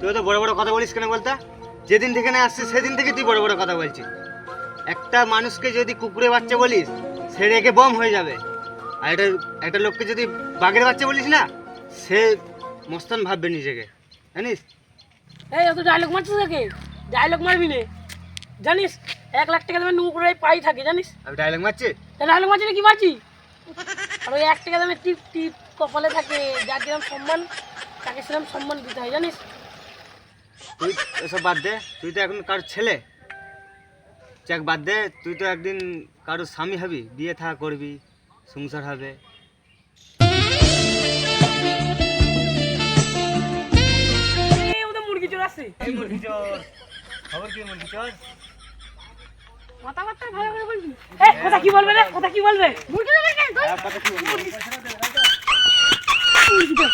তুই তো বড় বড় কথা বলিস কেন বলতে? যেদিন থেকে না আসছিস সেদিন থেকে তুই বড় বড় কথা বলছিস। একটা মানুষকে যদি কুকুরে বাচ্চা বলিস সে রেখে বম হয়ে যাবে। আর এটা একটা লোককে যদি বাঘের বাচ্চা বলিস না সে মস্তান ভাববে নিজেকে। জানিস? এই অত ডায়লগ মারছিস নাকি? ডায়লগ মারবি নে। জানিস এক লাখ টাকা দামের নুকুরাই পাই থাকে জানিস? আমি ডায়লগ মারছি? তা ডায়লগ মারছি না কি মারছি? আর ওই এক টাকা দামের টিপ টিপ কপালে থাকে যার যেরকম সম্মান তাকে সেরকম সম্মান দিতে হয় জানিস? তুই এসব বাদ দে তুই তো এখন কারোর ছেলে। যাক বাদ দে তুই তো একদিন কারোর স্বামী হবি বিয়ে থা করবি সংসার হবে। মুরগি চোর আছে। মুরগি চোর। খবর কি মুরগি চোর? কথাবার্তা ভালো করে বলবি? কথা কি বলবে রে? কথা কি বলবে? মুরগি চোর কেন কথা কি বলব?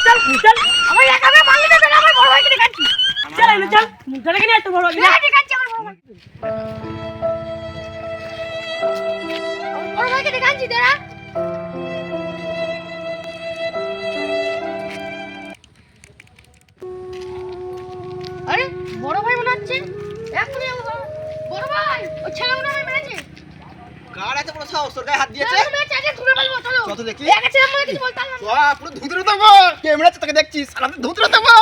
চল চল আমার একাবে মারলি না আমার বড় ভাইকে দেখাচ্ছি চল চল। মুখটা রেখে নিয়ে তোর বড় ভাইকে আমার বড় ভাইকে ভাইকে দেখাচ্ছি দাঁড়া। আরে বড় ভাই মনে হচ্ছে। এখনই বড় ভাই ওই ছেলে মনে হয় মেরেছে। কার এত বড় সাহস? তোর গায়ে হাত দিয়েছে? চলো। দেখি? মনে পুরো ধুতরে দেবো। কে মেরেছে তোকে দেখছিস আমি ধুতরে দেবো।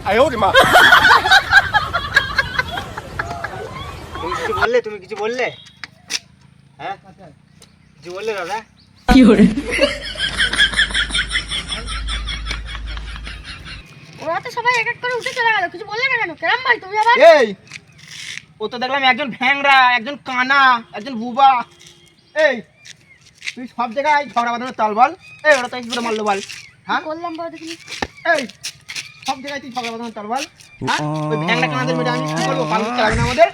আয় ওরে মা তুমি কিছু বললে তুমি কিছু বললে হ্যাঁ কিছু বললে দাদা ওরা তো সবাই এক এক করে উঠে চলে গেল কিছু বললে না কেন? কেরাম ভাই তুমি আবার? এই ও তো দেখলাম একজন ভ্যাংরা একজন কানা একজন বুবা। এই তুই সব জায়গায় ঝগড়া বাঁধানোর তাল বল। এই ওরা তো করে মারলো বল। হ্যাঁ? বললাম বড় দেখিনি এই সব জায়গায় তুই ঝগড়া বাঁধানোর তাল বল। হ্যাঁ? ওই ভ্যাংরা কানাদের মেয়েটা আমি কি করব পালন চালাবে না আমাদের?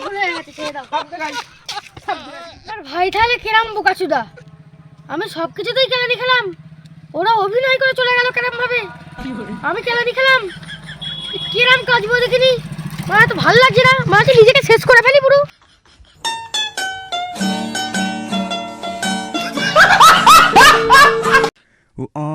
ভুল গেছে ছেড়ে দাও। সব জায়গায় আর ভাই তাহলে কেরাম বোকাচুদা? আমি সব কিছুতেই কেলানি খেলাম। ওরা অভিনয় করে চলে গেল কেরাম ভাবে আমি কেলানি খেলাম। কেরাম বলে দেখিনি আমার তো ভালো লাগছে না মা তো নিজেকে শেষ করে ফেলি পুরো ও.